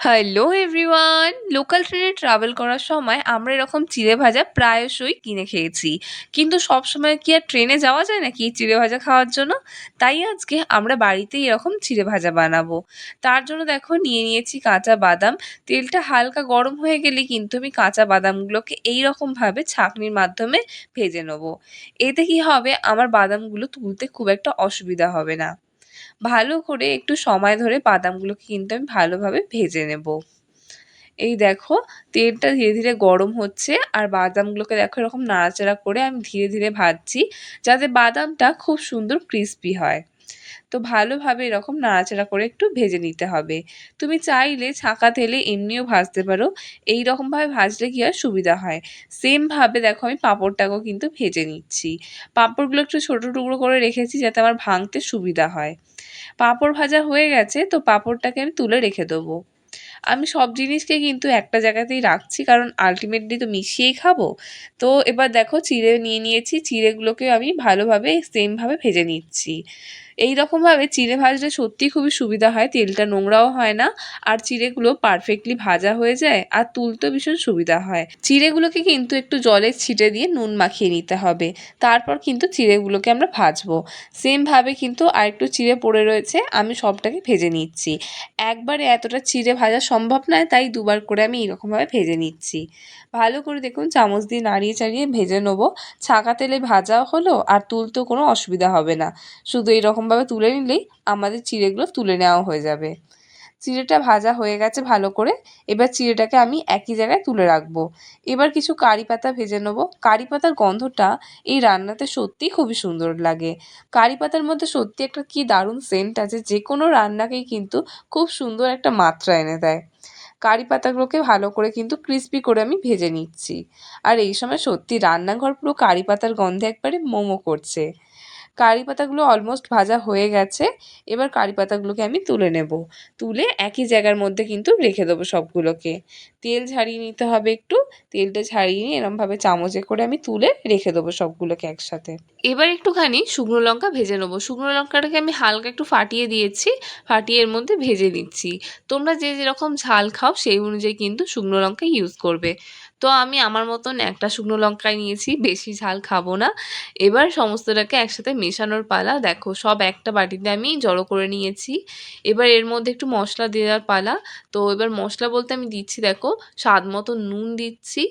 Hello everyone local ট্রেনে travel করার সময় আমরা এরকম চিড়ে ভাজা প্রায়শই কিনে খেয়েছি। কিন্তু সব সময় কি আর ট্রেনে যাওয়া যায় নাকি চিড়ে ভাজা খাওয়ার জন্য? তাই আজকে আমরা বাড়িতেই এরকম চিড়ে ভাজা বানাবো। তার জন্য দেখো, নিয়ে নিয়েছি কাঁচা বাদাম। তেলটা হালকা গরম হয়ে গেলে কিন্তু আমি কাঁচা বাদামগুলোকে এই রকমভাবে ছাঁকনির মাধ্যমে ভেজে নেব। এতে কি হবে? আমার বাদামগুলো তুলতে খুব একটা অসুবিধা হবে না। ভালো করে একটু সময় ধরে বাদামগুলোকে কিন্তু আমি ভালোভাবে ভেজে নেব। এই দেখো, তেলটা ধীরে ধীরে গরম হচ্ছে আর বাদামগুলোকে দেখো এরকম নাড়াচাড়া করে আমি ধীরে ধীরে ভাজছি যাতে বাদামটা খুব সুন্দর ক্রিস্পি হয়। তো ভালোভাবে এরকম নাড়াচাড়া করে একটু ভেজে নিতে হবে। তুমি চাইলে ছাঁকা তেলে এমনিও ভাজতে পারো। এই রকমভাবে ভাজলে কি হয়? সুবিধা হয়। সেমভাবে দেখো আমি পাঁপড়টাকেও কিন্তু ভেজে নিচ্ছি। পাঁপড়গুলো একটু ছোটো টুকরো করে রেখেছি যাতে আমার ভাঙতে সুবিধা হয়। পাঁপড় ভাজা হয়ে গেছে, তো পাঁপড়টাকে আমি তুলে রেখে দেবো। আমি সব জিনিসকে কিন্তু একটা জায়গাতেই রাখছি, কারণ আলটিমেটলি তো মিশিয়েই খাব। তো এবার দেখো চিড়ে নিয়ে নিয়েছি, চিড়েগুলোকে আমি ভালোভাবে সেমভাবে ভেজে নিচ্ছি। এই রকমভাবে চিড়ে ভাজলে সত্যিই খুবই সুবিধা হয়, তেলটা নোংরাও হয় না, আর চিড়েগুলো পারফেক্টলি ভাজা হয়ে যায়, আর তুলতে ভীষণ সুবিধা হয়। চিড়েগুলোকে কিন্তু একটু জলে ছিটে দিয়ে নুন মাখিয়ে নিতে হবে, তারপর কিন্তু চিড়েগুলোকে আমরা ভাজবো। সেমভাবে কিন্তু আরেকটু চিড়ে পড়ে রয়েছে, আমি সবটাকে ভেজে নিচ্ছি। একবারে এতটা চিড়ে ভাজা সম্ভব নয়, তাই দুবার করে আমি এরকমভাবে ভেজে নিচ্ছি। ভালো করে দেখুন, চামচ দিয়ে নাড়িয়ে চাড়িয়ে ভেজে নেব। ছাঁকা তেলে ভাজাও হলো আর তুলতেও কোনো অসুবিধা হবে না। শুধু এরকমভাবে তুলে নিলেই আমাদের চিড়েগুলো তুলে নেওয়া হয়ে যাবে। চিড়েটা ভাজা হয়ে গেছে ভালো করে, এবার চিড়েটাকে আমি একই জায়গায় তুলে রাখব। এবার কিছু কারি পাতা ভেজে নেব। কারি পাতার গন্ধটা এই রান্নাতে সত্যিই খুবই সুন্দর লাগে। কারি পাতার মধ্যে সত্যি একটা কি দারুণ সেন্ট আছে, যে কোনো রান্নাকেই কিন্তু খুব সুন্দর একটা মাত্রা এনে দেয়। কারি পাতাগুলোকে ভালো করে কিন্তু ক্রিস্পি করে আমি ভেজে নিচ্ছি। আর এই সময় সত্যি রান্নাঘর পুরো কারি পাতার গন্ধে একবারে মোমো করছে। কারি পাতাগুলো অলমোস্ট ভাজা হয়ে গেছে। এবার কারি পাতাগুলোকে আমি তুলে নেব। তুলে একই জায়গার মধ্যে কিন্তু রেখে দেবো সবগুলোকে। তেল ঝারিয়ে নিতে হবে একটু। তেলটা ঝারিয়ে নিয়ে এরমভাবে চামচে করে আমি তুলে রেখে দেবো সবগুলোকে একসাথে। এবার একটুখানি শুকনো লঙ্কা ভেজে নেব। শুকনো লঙ্কাটাকে আমি হালকা একটু ফাটিয়ে দিয়েছি। ফাটিয়ে এর মধ্যে ভেজে দিচ্ছি তোমরা যে যেরকম ঝাল খাও সেই অনুযায়ী কিন্তু শুকনো লঙ্কা ইউজ করবে। তো আমি আমার মতন একটা শুকনো লঙ্কাই নিয়েছি, বেশি ঝাল খাব না। এবার সমস্তটাকে একসাথে মেশানোর পালা, দেখো সব একটা বাটিতে আমি জড়ো করে নিয়েছি। এবার এর মধ্যে একটু মশলা দেওয়ার পালা, তো এবার মশলা বলতে আমি দিচ্ছি, দেখো স্বাদ মতো নুন দিচ্ছি,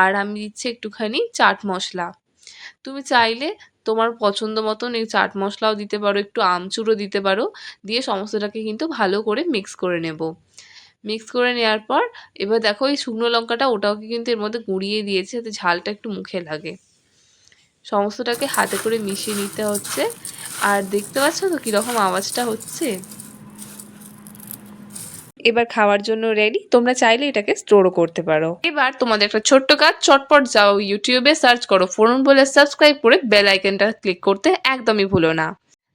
আর আমি দিচ্ছি একটুখানি চাট মশলা। তুমি চাইলে তোমার পছন্দ মতন এই চাট মশলাও দিতে পারো, একটু আমচুরও দিতে পারো, দিয়ে সমস্তটাকে কিন্তু ভালো করে মিক্স করে নেব। মিক্স করে নেওয়ার পর, এবার দেখো এই শুকনো লঙ্কাটা ওটাকে কিন্তু এর মধ্যে গুঁড়িয়ে দিয়েছে, যাতে ঝালটা একটু মুখে লাগে। সমস্তটাকে হাতে করে মিশিয়ে নিতে হচ্ছে। আর দেখতে পাচ্ছ তো কীরকম আওয়াজটা হচ্ছে? এবার খাওয়ার জন্য রেডি তোমরা চাইলে এটাকে স্টোরও করতে পারো। এবার তোমাদের একটা ছোট্ট কাজ, চটপট যাও ইউটিউবে সার্চ করো। ফোরন বলে সাবস্ক্রাইব করে বেল আইকনটা ক্লিক করতে একদমই ভুলো না।